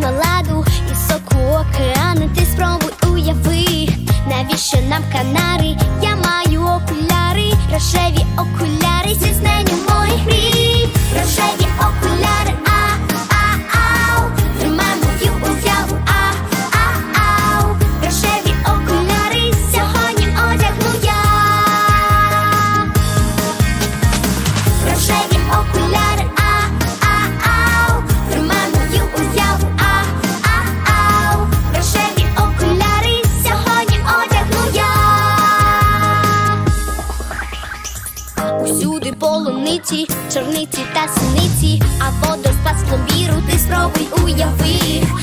на ладу і соку океани ти спробуй уяви, навіщо нам канари? Я маю окуляри, рожеві полуниці, чорниці та синиці, а водоспад з пломбіру ти спробуй уяви.